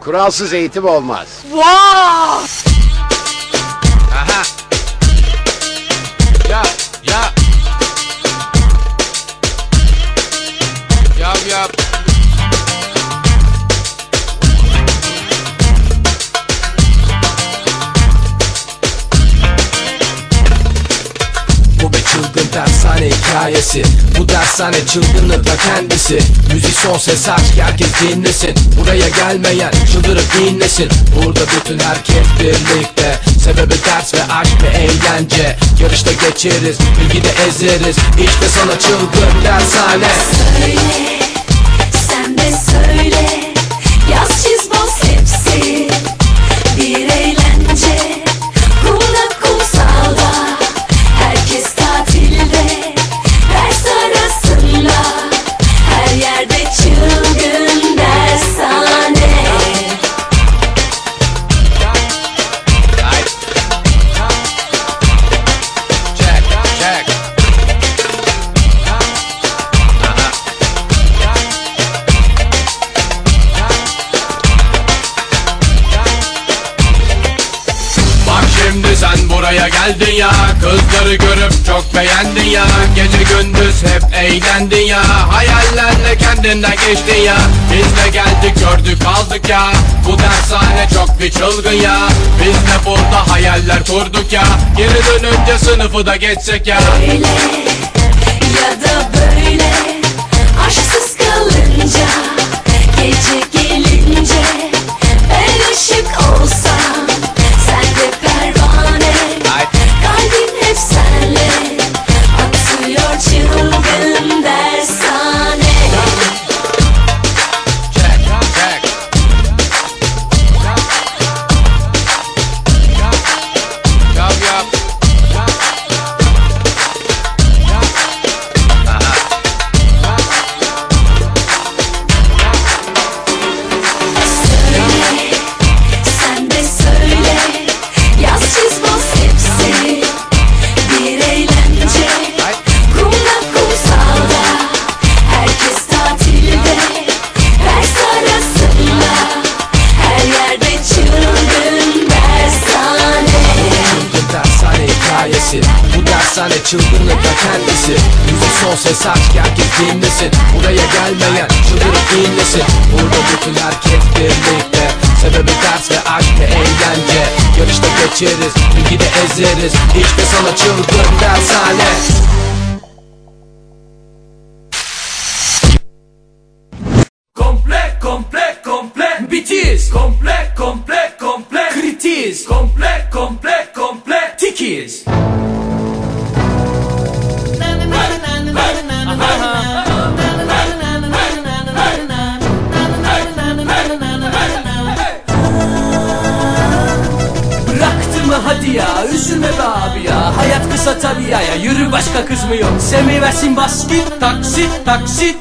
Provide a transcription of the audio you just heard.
Kuralsız eğitim olmaz. Wow! Aha. Ya ya. Yap yap. Bu bir çılgın dershane hikayesi Bu dershane çılgınlık da kendisi Müzik son ses aç ki herkes dinlesin Buraya gelmeyen çıldırıp dinlesin. Burada bütün herkes birlikte. Sebebi ders ve aşk ve eğlence. Yarışta geçeriz bilgide ezeriz. İşte sana çılgın dershane. Söyle, buraya geldin ya Kızları görüp çok beğendin ya. Gece gündüz hep eğlendin ya. Hayallerle kendinden geçtin ya. Biz de geldik gördük kaldık ya. Bu dershane çok bir çılgın ya. Biz de burada hayaller kurduk ya. Geri dönünce sınıfı da geçsek ya. Öyle ya da böyle Bu dershane çılgınlık da kendisi. Müzik son ses aç ki herkes dinlesin Buraya gelmeyen çıldırıp dinlesin Burada bütün herkes birlikte. Sebebi ders ve aşk ve eğlence. Yarışta geçeriz bilgide ezeriz. İşte sana çılgın dershane. Komple, komple, komple. Bitiz. Komple, komple Hayat kısa tabii ya, ya. Yürü başka kız mı yok? Sevmeyi versin basket taksit taksit